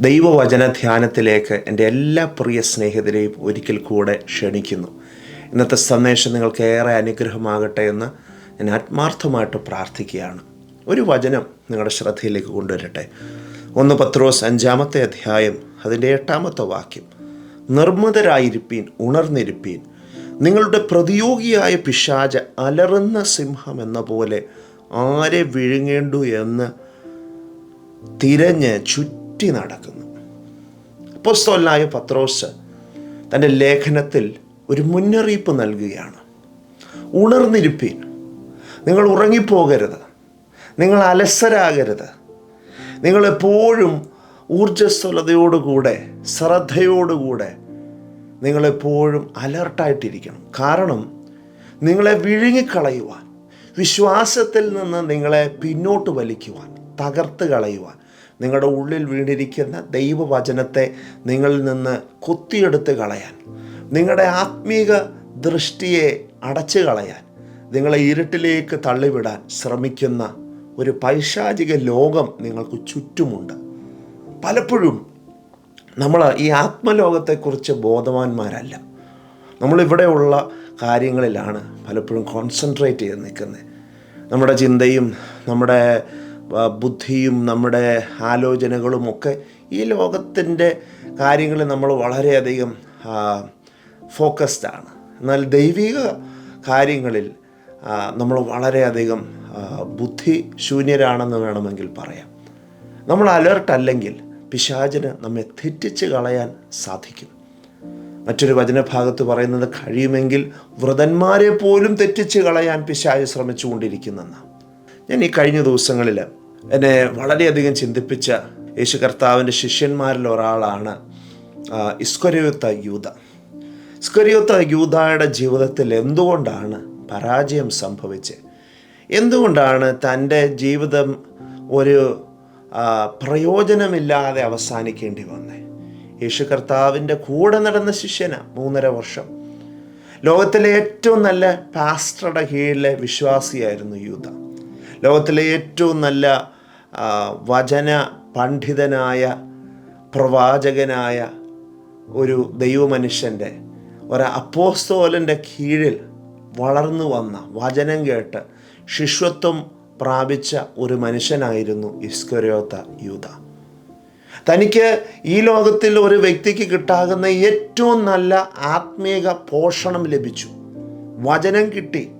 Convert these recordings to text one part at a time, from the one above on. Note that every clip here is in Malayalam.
ദൈവവചന ധ്യാനത്തിലേക്ക് എന്റെ എല്ലാ പ്രിയ സ്നേഹിതരെയും ഒരിക്കൽ കൂടെ ക്ഷണിക്കുന്നു. ഇന്നത്തെ സന്ദേശം നിങ്ങൾക്ക് ഏറെ അനുഗ്രഹമാകട്ടെ എന്ന് ഞാൻ ആത്മാർത്ഥമായിട്ട് പ്രാർത്ഥിക്കുകയാണ്. ഒരു വചനം നിങ്ങളുടെ ശ്രദ്ധയിലേക്ക് കൊണ്ടുവരട്ടെ. ഒന്ന് പത്രോസ് അഞ്ചാമത്തെ അധ്യായം അതിന്റെ എട്ടാമത്തെ വാക്യം. നിർമ്മതരായിരിപ്പീൻ ഉണർന്നിരിപ്പീൻ. നിങ്ങളുടെ പ്രതിയോഗിയായ പിശാച അലറുന്ന സിംഹം എന്ന പോലെ ആരെ വിഴുങ്ങേണ്ടു എന്ന് തിരഞ്ഞ് ചുറ്റി നടക്കുന്നു. അപ്പോസ്തോലനായ പത്രോസ് തന്റെ ലേഖനത്തിൽ ഒരു മുന്നറിയിപ്പ് നൽകുകയാണ്. ഉണർന്നിരിപ്പീൻ. നിങ്ങൾ ഉറങ്ങിപ്പോകരുത്. നിങ്ങൾ അലസരാകരുത്. നിങ്ങളെപ്പോഴും ഊർജസ്വലതയോടുകൂടെ ശ്രദ്ധയോടുകൂടെ നിങ്ങളെപ്പോഴും അലർട്ടായിട്ടിരിക്കണം. കാരണം നിങ്ങളെ വിഴുങ്ങിക്കളയുവാൻ വിശ്വാസത്തിൽ നിന്ന് നിങ്ങളെ പിന്നോട്ട് വലിക്കുവാൻ തകർത്ത് കളയുവാൻ നിങ്ങളുടെ ഉള്ളിൽ വീണിരിക്കുന്ന ദൈവവചനത്തെ നിങ്ങളിൽ നിന്ന് കൊത്തിയെടുത്ത് കളയാൻ. നിങ്ങളുടെ ആത്മീക ദൃഷ്ടിയെ അടച്ചു കളയാൻ. നിങ്ങളെ ഇരുട്ടിലേക്ക് തള്ളിവിടാൻ ശ്രമിക്കുന്ന ഒരു പൈശാചിക ലോകം നിങ്ങൾക്ക് ചുറ്റുമുണ്ട്. പലപ്പോഴും നമ്മൾ ഈ ആത്മലോകത്തെക്കുറിച്ച് ബോധവാന്മാരല്ല. നമ്മളിവിടെയുള്ള കാര്യങ്ങളിലാണ് പലപ്പോഴും കോൺസെൻട്രേറ്റ് ചെയ്ത് നിൽക്കുന്നത്. നമ്മുടെ ചിന്തയും നമ്മുടെ ബുദ്ധിയും നമ്മുടെ ആലോചനകളുമൊക്കെ ഈ ലോകത്തിന്റെ കാര്യങ്ങളിൽ നമ്മൾ വളരെയധികം ഫോക്കസ്ഡാണ് എന്നാൽ ദൈവിക കാര്യങ്ങളിൽ നമ്മൾ വളരെയധികം ബുദ്ധി ശൂന്യരാണെന്ന് വേണമെങ്കിൽ പറയാം. നമ്മൾ അലേർട്ട് അല്ലെങ്കിൽ പിശാചിന് നമ്മെ തെറ്റിച്ച് കളയാൻ സാധിക്കും. മറ്റൊരു വചനഭാഗത്ത് പറയുന്നത് കഴിയുമെങ്കിൽ വ്രതന്മാരെ പോലും തെറ്റിച്ച് കളയാൻ പിശാജ് ശ്രമിച്ചുകൊണ്ടിരിക്കുന്നെന്ന് ഞാൻ ഈ കഴിഞ്ഞ ദിവസങ്ങളിൽ എന്നെ വളരെയധികം ചിന്തിപ്പിച്ച യേശു കർത്താവിന്റെ ശിഷ്യന്മാരിൽ ഒരാളാണ് ഇസ്കൊരിയോത്ത യൂത. ഇസ്കൊരിയോത്ത യൂതയുടെ ജീവിതത്തിൽ എന്തുകൊണ്ടാണ് പരാജയം സംഭവിച്ചത്? എന്തുകൊണ്ടാണ് തന്റെ ജീവിതം ഒരു പ്രയോജനമില്ലാതെ അവസാനിക്കേണ്ടി വന്നേ? യേശു കർത്താവിന്റെ കൂടെ നടന്ന ശിഷ്യന മൂന്നര വർഷം. ലോകത്തിലെ ഏറ്റവും നല്ല പാസ്റ്ററുടെ കീഴിലെ വിശ്വാസിയായിരുന്നു യൂത. ലോകത്തിലെ ഏറ്റവും നല്ല വചന പണ്ഡിതനായ പ്രവാചകനായ ഒരു ദൈവമനുഷ്യന്റെ ഒരു അപ്പോസ്തോലന്റെ കീഴിൽ വളർന്നു വന്ന വചനം കേട്ട് ശിഷ്യത്വം പ്രാപിച്ച ഒരു മനുഷ്യനായിരുന്നു ഇസ്കരോത്ത യൂത തനിക്ക് ഈ ലോകത്തിൽ ഒരു വ്യക്തിക്ക് കിട്ടാകുന്ന ഏറ്റവും നല്ല ആത്മീക പോഷണം ലഭിച്ചു. വചനം കിട്ടി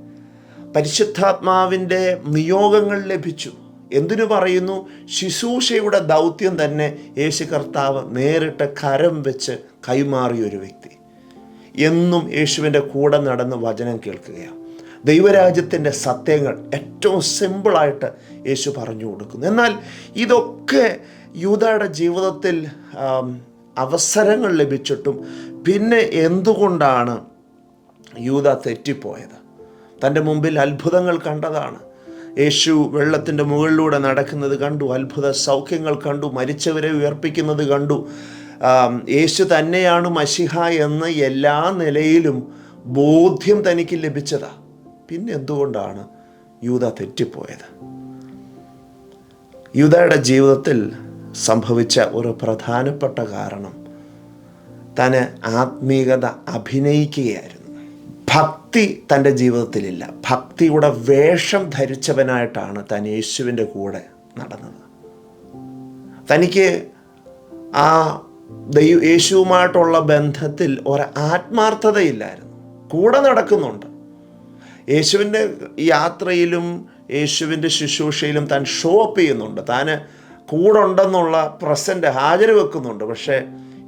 പരിശുദ്ധാത്മാവിന്റെ നിയോഗങ്ങൾ ലഭിച്ചു. എന്തിനു പറയുന്നു? ശുശ്രൂഷയുടെ ദൗത്യം തന്നെ യേശു കർത്താവ് നേരിട്ട് കരം വെച്ച് കൈമാറിയ ഒരു വ്യക്തി. എന്നും യേശുവിന്റെ കൂടെ നടന്ന് വചനം കേൾക്കുകയാണ്. ദൈവരാജ്യത്തിന്റെ സത്യങ്ങൾ ഏറ്റവും സിമ്പിളായിട്ട് യേശു പറഞ്ഞു കൊടുക്കുന്നു. എന്നാൽ ഇതൊക്കെ യൂതയുടെ ജീവിതത്തിൽ അവസരങ്ങൾ ലഭിച്ചിട്ടും പിന്നെ എന്തുകൊണ്ടാണ് യൂത തെറ്റിപ്പോയത്? തന്റെ മുമ്പിൽ അത്ഭുതങ്ങൾ കണ്ടതാണ്. യേശു വെള്ളത്തിന്റെ മുകളിലൂടെ നടക്കുന്നത് കണ്ടു അത്ഭുത സൗഖ്യങ്ങൾ കണ്ടു മരിച്ചവരെ ഉയർപ്പിക്കുന്നത് കണ്ടു. യേശു തന്നെയാണ് മഷിഹ എന്ന് എല്ലാ നിലയിലും ബോധ്യം തനിക്ക് ലഭിച്ചതാ. പിന്നെ എന്തുകൊണ്ടാണ് യൂത തെറ്റിപ്പോയത്? യൂതയുടെ ജീവിതത്തിൽ സംഭവിച്ച ഒരു പ്രധാനപ്പെട്ട കാരണം താന് ആത്മീകത അഭിനയിക്കുകയായിരുന്നു. ഭക്തി തന്റെ ജീവിതത്തിലില്ല. ഭക്തിയുടെ വേഷം ധരിച്ചവനായിട്ടാണ് താൻ യേശുവിന്റെ കൂടെ നടന്നത്. തനിക്ക് ആ ദൈവ യേശുവുമായിട്ടുള്ള ബന്ധത്തിൽ ഒരു ആത്മാർത്ഥതയില്ലായിരുന്നു കൂടെ നടക്കുന്നുണ്ട്. യേശുവിന്റെ യാത്രയിലും യേശുവിന്റെ ശുശ്രൂഷയിലും താൻ ഷോ അപ്പ് ചെയ്യുന്നുണ്ട്. താൻ കൂടെ ഉണ്ടെന്നുള്ള പ്രസന്റ് ഹാജർ വെക്കുന്നുണ്ട്. പക്ഷേ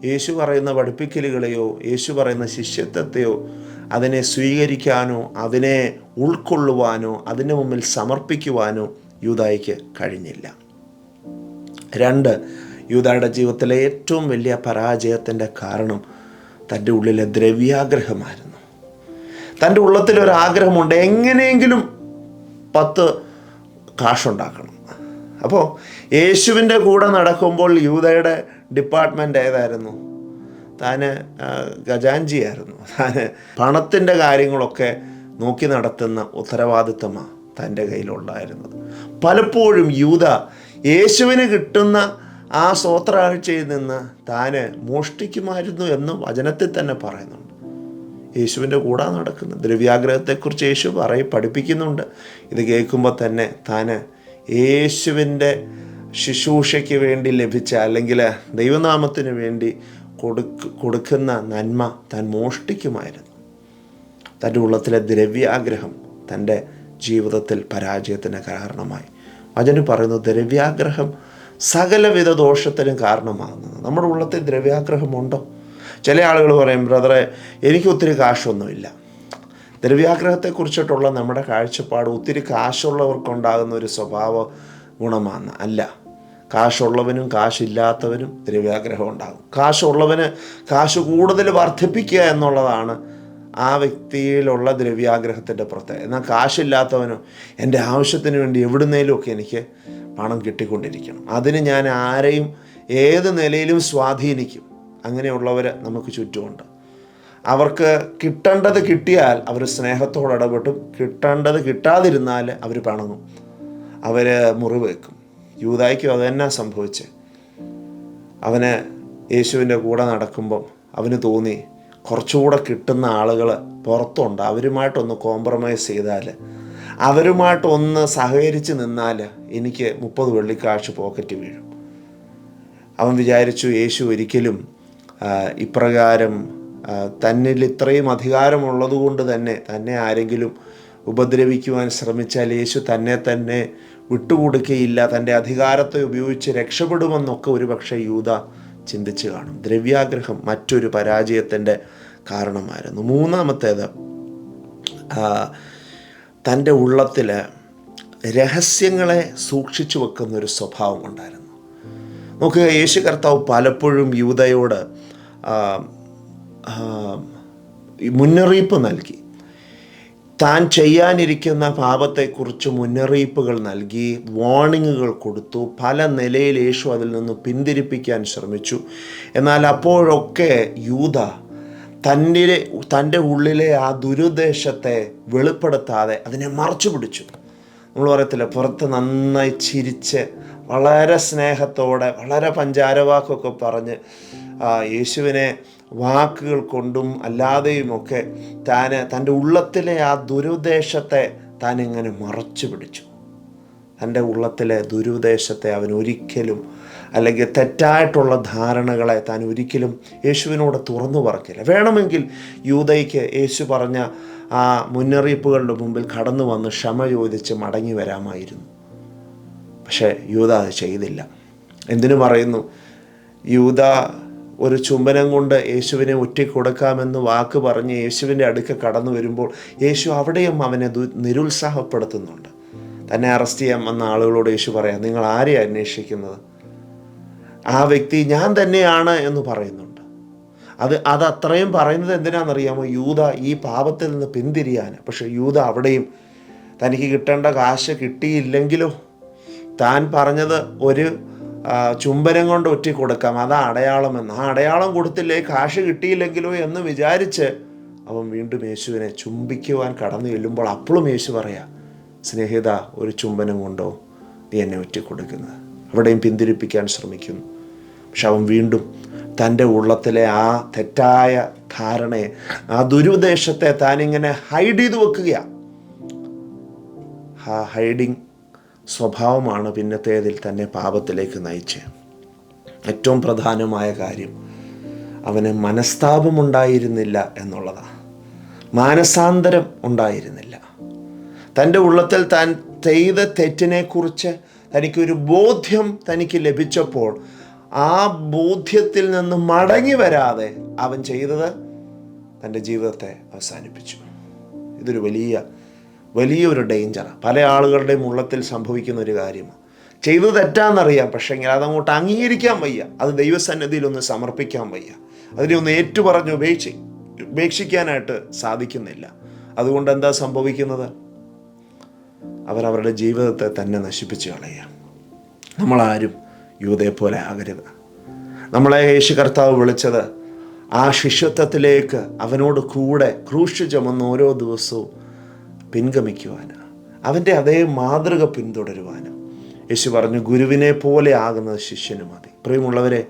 യേശു പറയുന്ന പഠിപ്പിക്കലുകളെയോ യേശു പറയുന്ന ശിഷ്യത്വത്തെയോ അതിനെ സ്വീകരിക്കാനോ അതിനെ ഉൾക്കൊള്ളുവാനോ അതിന് മുമ്പിൽ സമർപ്പിക്കുവാനോ യൂതായിക്ക് കഴിഞ്ഞില്ല. രണ്ട് യൂതായുടെ ജീവിതത്തിലെ ഏറ്റവും വലിയ പരാജയത്തിന്റെ കാരണം തന്റെ ഉള്ളിലെ ദ്രവ്യാഗ്രഹമായിരുന്നു. തന്റെ ഉള്ളത്തിലൊരാഗ്രഹമുണ്ട് എങ്ങനെയെങ്കിലും പത്ത് കാശുണ്ടാക്കണം. അപ്പോൾ യേശുവിന്റെ കൂടെ നടക്കുമ്പോൾ യൂതയുടെ ഡിപ്പാർട്ട്മെന്റ് ഏതായിരുന്നു? ആ, ഖജാൻജിയായിരുന്നു. താന് പണത്തിന്റെ കാര്യങ്ങളൊക്കെ നോക്കി നടത്തുന്ന ഉത്തരവാദിത്തമാണ് തന്റെ കയ്യിലുണ്ടായിരുന്നത്. പലപ്പോഴും യൂത യേശുവിന് കിട്ടുന്ന ആ സ്വോത്രാഴ്ചയിൽ നിന്ന് താന് മോഷ്ടിക്കുമായിരുന്നു എന്ന് വചനത്തിൽ തന്നെ പറയുന്നുണ്ട്. യേശുവിന്റെ കൂടെ നടക്കുന്നു ദ്രവ്യാഗ്രഹത്തെക്കുറിച്ച് യേശു പറയും പഠിപ്പിക്കുന്നുണ്ട്. ഇത് കേൾക്കുമ്പോൾ തന്നെ താന് യേശുവിന്റെ ശുശ്രൂഷയ്ക്ക് വേണ്ടി ലഭിച്ച അല്ലെങ്കിൽ ദൈവനാമത്തിന് വേണ്ടി കൊടുക്ക് കൊടുക്കുന്ന നന്മ താൻ മോഷ്ടിക്കുമായിരുന്നു. തന്റെ ഉള്ളത്തിലെ ദ്രവ്യാഗ്രഹം തന്റെ ജീവിതത്തിൽ പരാജയത്തിന് കാരണമായി. വചനം പറയുന്നു ദ്രവ്യാഗ്രഹം സകലവിധ ദോഷത്തിനും കാരണമാകുന്നത്. നമ്മുടെ ഉള്ളത്തിൽ ദ്രവ്യാഗ്രഹമുണ്ടോ? ചില ആളുകൾ പറയും ബ്രദറെ എനിക്ക് ഒത്തിരി കാശൊന്നുമില്ല. ദ്രവ്യാഗ്രഹത്തെക്കുറിച്ചിട്ടുള്ള നമ്മുടെ കാഴ്ചപ്പാട് ഒത്തിരി കാശുള്ളവർക്കുണ്ടാകുന്ന ഒരു സ്വഭാവ ഗുണമാണ്. അല്ല കാശുള്ളവനും കാശില്ലാത്തവനും ദ്രവ്യാഗ്രഹം ഉണ്ടാകും. കാശുള്ളവന് കാശ് കൂടുതൽ വർദ്ധിപ്പിക്കുക എന്നുള്ളതാണ് ആ വ്യക്തിയിലുള്ള ദ്രവ്യാഗ്രഹത്തിന്റെ പ്രത്യേകത. എന്നാൽ കാശില്ലാത്തവനോ എന്റെ ആവശ്യത്തിന് വേണ്ടി എവിടുന്നേലുമൊക്കെ എനിക്ക് പണം കിട്ടിക്കൊണ്ടിരിക്കണം. അതിന് ഞാൻ ആരെയും ഏത് നിലയിലും സ്വാധീനിക്കും. അങ്ങനെയുള്ളവർ നമുക്ക് ചുറ്റുമുണ്ട്. അവർക്ക് കിട്ടേണ്ടത് കിട്ടിയാൽ അവർ സ്നേഹത്തോട് ഇടപെട്ടും കിട്ടേണ്ടത് കിട്ടാതിരുന്നാൽ അവർ പണങ്ങും അവർ മുറിവേക്കും യൂതായ്ക്കും അതുതന്നെ സംഭവിച്ച്. അവന് യേശുവിന്റെ കൂടെ നടക്കുമ്പം അവന് തോന്നി കുറച്ചുകൂടെ കിട്ടുന്ന ആളുകൾ പുറത്തുണ്ട്. അവരുമായിട്ടൊന്ന് കോംപ്രമൈസ് ചെയ്താൽ അവരുമായിട്ടൊന്ന് സഹകരിച്ച് നിന്നാൽ എനിക്ക് മുപ്പത് വെള്ളിക്കാഴ്ച പോക്കറ്റ് വീഴും. അവൻ വിചാരിച്ചു യേശു ഒരിക്കലും ഇപ്രകാരം തന്നിൽ ഇത്രയും അധികാരമുള്ളതുകൊണ്ട് തന്നെ തന്നെ ആരെങ്കിലും ഉപദ്രവിക്കുവാൻ ശ്രമിച്ചാൽ യേശു തന്നെ തന്നെ വിട്ടുകൊടുക്കുകയില്ല. തന്റെ അധികാരത്തെ ഉപയോഗിച്ച് രക്ഷപ്പെടുമെന്നൊക്കെ ഒരുപക്ഷെ യൂത ചിന്തിച്ച് കാണും. ദ്രവ്യാഗ്രഹം മറ്റൊരു പരാജയത്തിന്റെ കാരണമായിരുന്നു. മൂന്നാമത്തേത് തന്റെ ഉള്ളത്തിൽ രഹസ്യങ്ങളെ സൂക്ഷിച്ചു വെക്കുന്ന ഒരു സ്വഭാവം ഉണ്ടായിരുന്നു നോക്കുക യേശു കർത്താവ് പലപ്പോഴും യൂതയോട് മുന്നറിയിപ്പ് നൽകി. താൻ ചെയ്യാനിരിക്കുന്ന പാപത്തെക്കുറിച്ച് മുന്നറിയിപ്പുകൾ നൽകി വാർണിങ്ങുകൾ കൊടുത്തു പല നിലയിൽ യേശു അതിൽ നിന്ന് പിന്തിരിപ്പിക്കാൻ ശ്രമിച്ചു. എന്നാൽ അപ്പോഴൊക്കെ യൂത തന്റെ തന്റെ ഉള്ളിലെ ആ ദുരുദ്ദേശത്തെ വെളിപ്പെടുത്താതെ അതിനെ മറച്ചു പിടിച്ചു. നമ്മൾ പറയത്തില്ല പുറത്ത് നന്നായി ചിരിച്ച് വളരെ സ്നേഹത്തോടെ വളരെ പഞ്ചാരവാക്കൊക്കെ പറഞ്ഞ് യേശുവിനെ വാക്കുകൾ കൊണ്ടും അല്ലാതെയുമൊക്കെ താൻ തന്റെ ഉള്ളത്തിലെ ആ ദുരുദ്ദേശത്തെ താൻ ഇങ്ങനെ മറച്ചു പിടിച്ചു. തന്റെ ഉള്ളത്തിലെ ദുരുദ്ദേശത്തെ അവൻ ഒരിക്കലും അല്ലെങ്കിൽ തെറ്റായിട്ടുള്ള ധാരണകളെ താൻ ഒരിക്കലും യേശുവിനോട് തുറന്നു പറക്കില്ല. വേണമെങ്കിൽ യൂതയ്ക്ക് യേശു പറഞ്ഞ ആ മുന്നറിയിപ്പുകളുടെ മുമ്പിൽ കടന്നു വന്ന് ക്ഷമ ചോദിച്ച് മടങ്ങി വരാമായിരുന്നു. പക്ഷേ യൂത അത് ചെയ്തില്ല. എന്തിനു പറയുന്നു? യൂത ഒരു ചുംബനം കൊണ്ട് യേശുവിനെ ഒറ്റിക്കൊടുക്കാമെന്ന് വാക്ക് പറഞ്ഞ് യേശുവിന്റെ അടുക്ക കടന്നു വരുമ്പോൾ യേശു അവിടെയും അവനെ നിരുത്സാഹപ്പെടുത്തുന്നുണ്ട്. തന്നെ അറസ്റ്റ് ചെയ്യാൻ വന്ന ആളുകളോട് യേശു പറയാം നിങ്ങൾ ആരെയാണ് അന്വേഷിക്കുന്നത്? ആ വ്യക്തി ഞാൻ തന്നെയാണ് എന്ന് പറയുന്നുണ്ട്. അത് അത് അത്രയും പറയുന്നത് എന്തിനാണെന്നറിയാമോ? യൂത ഈ പാപത്തിൽ നിന്ന് പിന്തിരിയാൻ പക്ഷെ യൂത അവിടെയും തനിക്ക് കിട്ടേണ്ട കാശ് കിട്ടിയില്ലെങ്കിലോ താൻ പറഞ്ഞത് ഒരു ചുംബനം കൊണ്ട് ഒറ്റി കൊടുക്കാം. അതാ അടയാളമെന്ന് ആ അടയാളം കൊടുത്തില്ലേ കാശ് കിട്ടിയില്ലെങ്കിലോ എന്ന് വിചാരിച്ച് അവൻ വീണ്ടും യേശുവിനെ ചുംബിക്കുവാൻ കടന്നു ചെല്ലുമ്പോൾ അപ്പോഴും യേശു പറയാ സ്നേഹിത ഒരു ചുംബനം കൊണ്ടോ നീ എന്നെ ഒറ്റി കൊടുക്കുന്നത്? അവിടെയും പിന്തിരിപ്പിക്കാൻ ശ്രമിക്കുന്നു. പക്ഷെ അവൻ വീണ്ടും തന്റെ ഉള്ളത്തിലെ ആ തെറ്റായ ധാരണയെ ആ ദുരുദ്ദേശത്തെ താനിങ്ങനെ ഹൈഡ് ചെയ്ത് വെക്കുകയാണ് ആ ഹൈഡിങ് സ്വഭാവമാണ് പിന്നത്തേതിൽ തന്നെ പാപത്തിലേക്ക് നയിച്ച് ഏറ്റവും പ്രധാനമായ കാര്യം അവന് മനസ്താപമുണ്ടായിരുന്നില്ല എന്നുള്ളതാണ് മാനസാന്തരം ഉണ്ടായിരുന്നില്ല. തന്റെ ഉള്ളത്തിൽ താൻ ചെയ്ത തെറ്റിനെക്കുറിച്ച് തനിക്കൊരു ബോധ്യം തനിക്ക് ലഭിച്ചപ്പോൾ ആ ബോധ്യത്തിൽ നിന്ന് മടങ്ങി വരാതെ അവൻ ചെയ്തത് തന്റെ ജീവിതത്തെ അവസാനിപ്പിച്ചു. ഇതൊരു വലിയ വലിയൊരു ഡേഞ്ചറാണ് പല ആളുകളുടെയും ഉള്ളത്തിൽ സംഭവിക്കുന്ന ഒരു കാര്യമാണ് ചെയ്തു തെറ്റാന്നറിയാം പക്ഷേ അതങ്ങോട്ട് അംഗീകരിക്കാൻ വയ്യ. അത് ദൈവസന്നിധിയിൽ ഒന്ന് സമർപ്പിക്കാൻ വയ്യ. അതിനെ ഒന്ന് ഏറ്റുപറഞ്ഞ് ഉപേക്ഷി ഉപേക്ഷിക്കാനായിട്ട് സാധിക്കുന്നില്ല. അതുകൊണ്ട് എന്താ സംഭവിക്കുന്നത്? അവരവരുടെ ജീവിതത്തെ തന്നെ നശിപ്പിച്ച് കളയുക. നമ്മളാരും യൂതയെ പോലെ ആകരുത്. നമ്മളെ യേശു കർത്താവ് വിളിച്ചത് ആ ശിഷ്യത്വത്തിലേക്ക് അവനോട് കൂടെ ക്രൂശ് ചുമന്ന് ഓരോ ദിവസവും പിൻഗമിക്കുവാനാണ് അവന്റെ അതേ മാതൃക പിന്തുടരുവാനും. യേശു പറഞ്ഞു ഗുരുവിനെ പോലെ ആകുന്നത് ശിഷ്യന് മതി. പ്രിയമുള്ളവരെ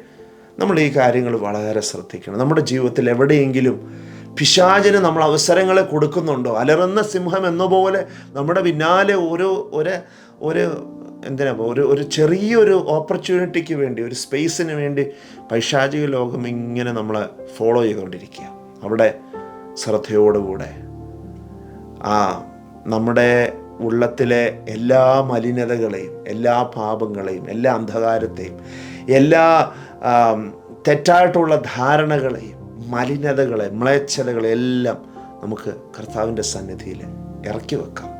നമ്മൾ ഈ കാര്യങ്ങൾ വളരെ ശ്രദ്ധിക്കണം. നമ്മുടെ ജീവിതത്തിൽ എവിടെയെങ്കിലും പിശാചിന് നമ്മൾ അവസരങ്ങളെ കൊടുക്കുന്നുണ്ടോ? അലറുന്ന സിംഹം എന്നപോലെ നമ്മുടെ പിന്നാലെ ഒരു ഒരു ഒരു എന്തിനാ ഒരു ഒരു ചെറിയൊരു ഓപ്പർച്യൂണിറ്റിക്ക് വേണ്ടി ഒരു സ്പേസിന് വേണ്ടി പൈശാചിക ലോകം ഇങ്ങനെ നമ്മളെ ഫോളോ ചെയ്തുകൊണ്ടിരിക്കുക അവിടെ ശ്രദ്ധയോടുകൂടെ ആ നമ്മുടെ ഉള്ളത്തിലെ എല്ലാ മലിനതകളെയും എല്ലാ പാപങ്ങളെയും എല്ലാ അന്ധകാരത്തെയും എല്ലാ തെറ്റായിട്ടുള്ള ധാരണകളെയും മലിനതകളെ മ്ലേച്ഛതകളെ എല്ലാം നമുക്ക് കർത്താവിന്റെ സന്നിധിയിൽ ഇറക്കി വെക്കാം.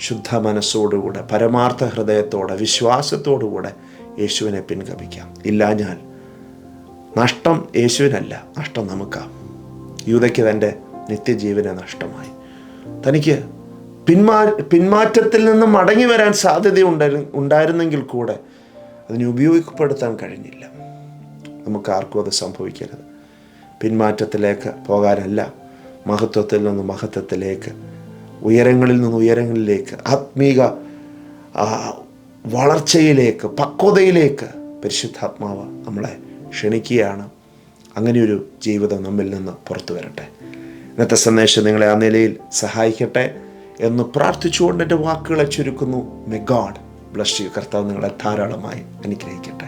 ശുദ്ധ മനസ്സോടുകൂടെ പരമാർത്ഥ ഹൃദയത്തോടെ വിശ്വാസത്തോടുകൂടെ യേശുവിനെ പിൻഗമിക്കാം. ഇല്ലാഞ്ഞാൽ നഷ്ടം യേശുവിനല്ല നഷ്ടം നമുക്കാം. യൂതയ്ക്ക് തന്റെ നിത്യജീവനെ നഷ്ടമായി. തനിക്ക് പിന്മാ പിന്മാറ്റത്തിൽ നിന്ന് മടങ്ങി വരാൻ സാധ്യത ഉണ്ടായിരുന്നെങ്കിൽ കൂടെ അതിനെ ഉപയോഗപ്പെടുത്താൻ കഴിഞ്ഞില്ല. നമുക്ക് ആർക്കും അത് സംഭവിക്കരുത്. പിന്മാറ്റത്തിലേക്ക് പോകാനല്ല മഹത്വത്തിൽ നിന്ന് മഹത്വത്തിലേക്ക് ഉയരങ്ങളിൽ നിന്ന് ഉയരങ്ങളിലേക്ക് ആത്മീക വളർച്ചയിലേക്ക് പക്വതയിലേക്ക് പരിശുദ്ധാത്മാവ് നമ്മളെ ക്ഷണിക്കുകയാണ്. അങ്ങനെയൊരു ജീവിതം നമ്മിൽ നിന്ന് പുറത്തു വരട്ടെ ഇന്നത്തെ സന്ദേശം നിങ്ങളെ ആ നിലയിൽ സഹായിക്കട്ടെ എന്ന് പ്രാർത്ഥിച്ചുകൊണ്ട് എന്റെ വാക്കുകളെ ചുരുക്കുന്നു. മെ ഗാഡ് ബ്ലസ് യു കർത്താവ് നിങ്ങളെ ധാരാളമായി അനുഗ്രഹിക്കട്ടെ.